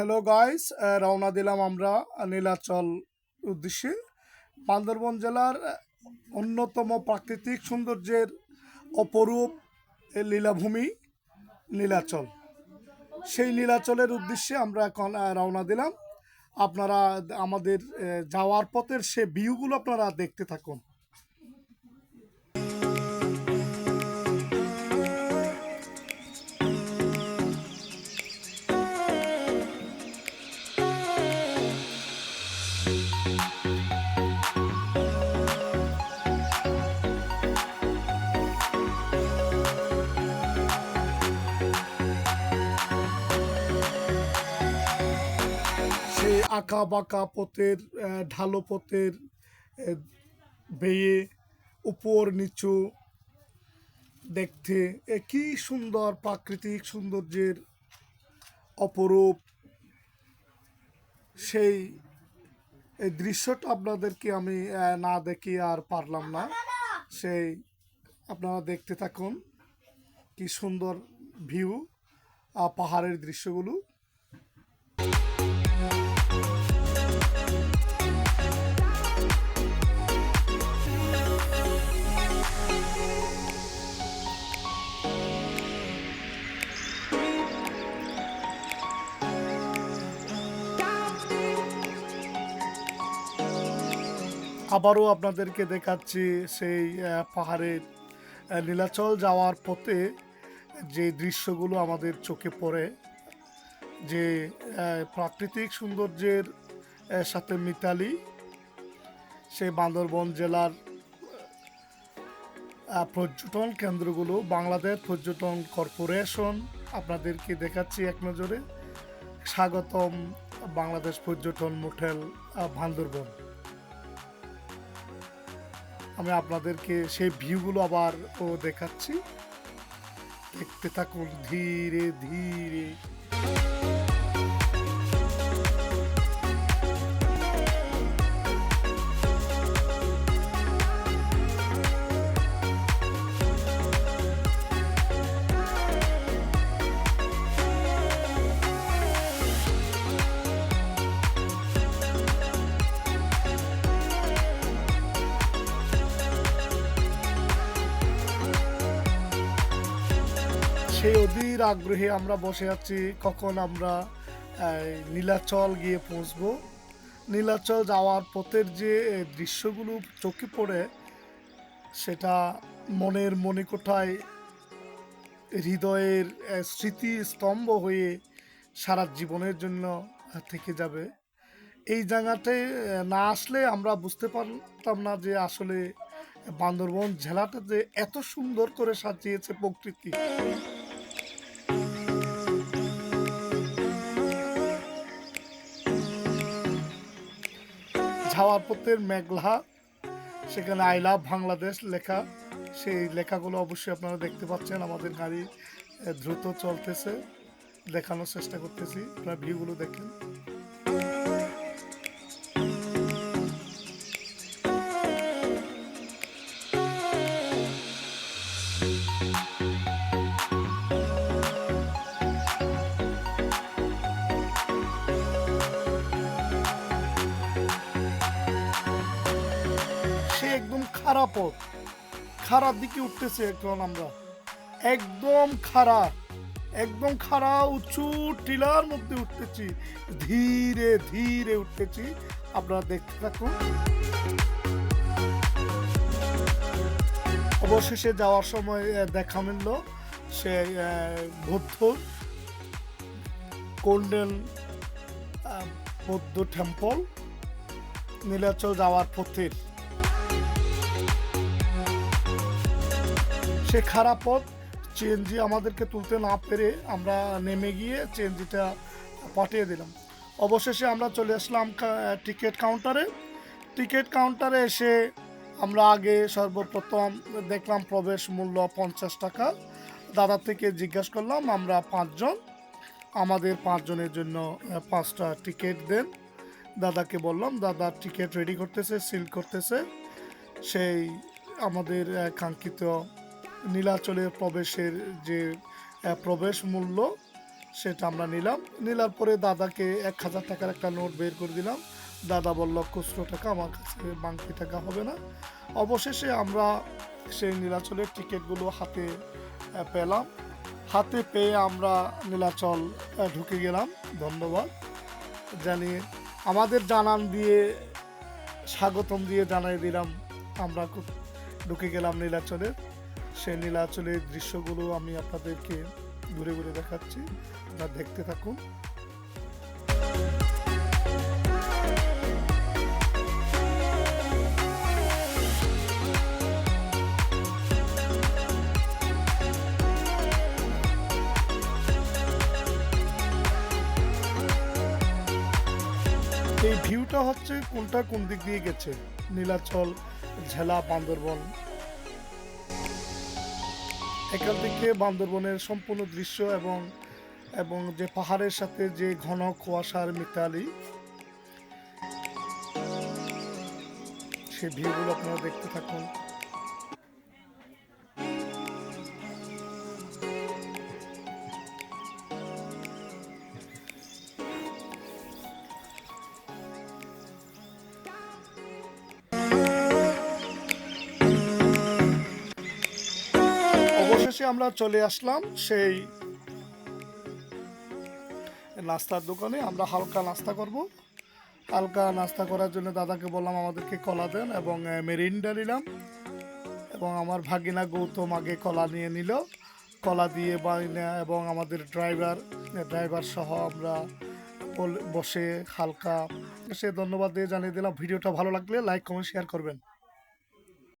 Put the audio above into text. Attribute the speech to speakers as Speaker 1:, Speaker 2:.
Speaker 1: Hello guys রওনা দিলাম আমরা নীলাচল উদ্দেশ্যে। বান্দরবন জেলার অন্যতম প্রাকৃতিক সৌন্দর্যের অপরূপ লীলাভূমি নীলাচল। সেই নীলাচলের উদ্দেশ্যে আমরা এখন রওনা দিলাম। আপনারা আমাদের যাওয়ার পথের সে ভিউগুলো আপনারা দেখতে থাকুন। আঁকা বাঁকা পথের ঢালো পথের বেয়ে উপর নিচু দেখতে কি সুন্দর প্রাকৃতিক সৌন্দর্যের অপরূপ সেই দৃশ্যটা আপনাদেরকে আমি না দেখি আর পারলাম না। সেই, আপনারা দেখতে থাকুন, কি সুন্দর ভিউ পাহাড়ের দৃশ্যগুলো। আবারও আপনাদেরকে দেখাচ্ছি সেই পাহাড়ের নীলাচল যাওয়ার পথে যে দৃশ্যগুলো আমাদের চোখে পড়ে, যে প্রাকৃতিক সৌন্দর্যের সাথে মিতালি সেই বান্দরবন জেলার পর্যটন কেন্দ্রগুলো, বাংলাদেশ পর্যটন কর্পোরেশন, আপনাদেরকে দেখাচ্ছি এক নজরে, স্বাগতম বাংলাদেশ পর্যটন মোটেল বান্দরবন। আমি আপনাদেরকে সেই ভিউগুলো আবার ও দেখাচ্ছি। দেখতে থাকুন ধীরে ধীরে। সেই অধীর আগ্রহে আমরা বসে আছি কখন আমরা নীলাচল গিয়ে পৌঁছবো। নীলাচল যাওয়ার পথের যে দৃশ্যগুলো চোখে পড়ে সেটা মনের মণিকোঠায় হৃদয়ের এ, স্মৃতি স্তম্ভ হয়ে সারা জীবনের জন্য থেকে যাবে। এই জায়গাতে না আসলে আমরা বুঝতে পারতাম না যে আসলে বান্দরবন জেলাটা যে এত সুন্দর করে সাজিয়েছে প্রকৃতি। যাওয়ার পথের মেঘলা, সেখানে আই লাভ বাংলাদেশ লেখা। সেই লেখাগুলো অবশ্যই আপনারা দেখতে পাচ্ছেন, আমাদের গাড়ি দ্রুত চলতেছে, দেখানোর চেষ্টা করতেছি, আপনারা ভিউগুলো দেখেন। সে খারাপ পথ খারাপ দিকে উঠতেছে এখন আমরা। একদম খারাপ। একদম খারাপ, উঁচু টিলার মধ্যে উঠতেছি। ধীরে ধীরে উঠতেছি। আপনারা দেখতে থাকুন। অবশেষে যাওয়ার সময় দেখা মিলল সে বৌদ্ধ গোল্ডেন বৌদ্ধ টেম্পল, নীলাচল যাওয়ার পথের সে খারাপ পথ। চেঞ্জি আমাদেরকে তুলতে না পেরে আমরা নেমে গিয়ে চেঞ্জিটা পাঠিয়ে দিলাম। অবশেষে আমরা চলে আসলাম টিকিট কাউন্টারে। টিকিট কাউন্টারে এসে আমরা আগে সর্বপ্রথম দেখলাম প্রবেশ মূল্য পঞ্চাশ টাকা। দাদা থেকে জিজ্ঞাসা করলাম, আমরা পাঁচজন। আমাদের পাঁচজনের জন্য পাঁচটা টিকিট দেন। দাদাকে বললাম, দাদা টিকিট রেডি করতেছে, সিল করতেছে। সেই আমাদের কাঙ্ক্ষিত নীলাচলের প্রবেশের যে প্রবেশ মূল্য, সেটা আমরা নিলাম। নিলার পরে দাদাকে এক হাজার টাকার একটা নোট বের করে দিলাম। দাদা বলল, খুচরো টাকা, আমার কাছে বাংকি টাকা হবে না। অবশেষে আমরা সেই নীলাচলের টিকিটগুলো হাতে পেলাম। হাতে পেয়ে আমরা নীলাচল ঢুকে গেলাম। ধন্যবাদ জানি আমাদের জানান দিয়ে, স্বাগতম দিয়ে জানাই দিলাম। আমরা ঢুকে গেলাম নীলাচলের সেই নীলাচলের দৃশ্যগুলো আমি আপনাদেরকে ঘুরে ঘুরে দেখাচ্ছি। আপনারা দেখতে থাকুন। এই ভিউটা হচ্ছে কোনটা কোন দিক দিয়ে গেছে? নীলাচল, ঝেলা, বান্দরবন। এখান থেকে বান্দরবনের সম্পূর্ণ দৃশ্য এবং এবং যে পাহাড়ের সাথে যে ঘন কুয়াশার মিতালি, সে ভিউগুলো আপনারা দেখতে থাকুন। অবশেষে আমরা চলে আসলাম সেই নাস্তার দোকানে। আমরা হালকা নাস্তা করব। হালকা নাস্তা করার জন্য দাদাকে বললাম, আমাদেরকে কলা দেন এবং মেরিন্ডা নিলাম। এবং আমার ভাগিনা গৌতম আগে কলা নিয়ে নিল। কলা দিয়ে বাইনা এবং আমাদের ড্রাইভার ড্রাইভার সহ আমরা বসে হালকা, সে ধন্যবাদ দিয়ে জানিয়ে দিলাম। ভিডিওটা ভালো লাগলে লাইক, কমেন্ট, শেয়ার করবেন।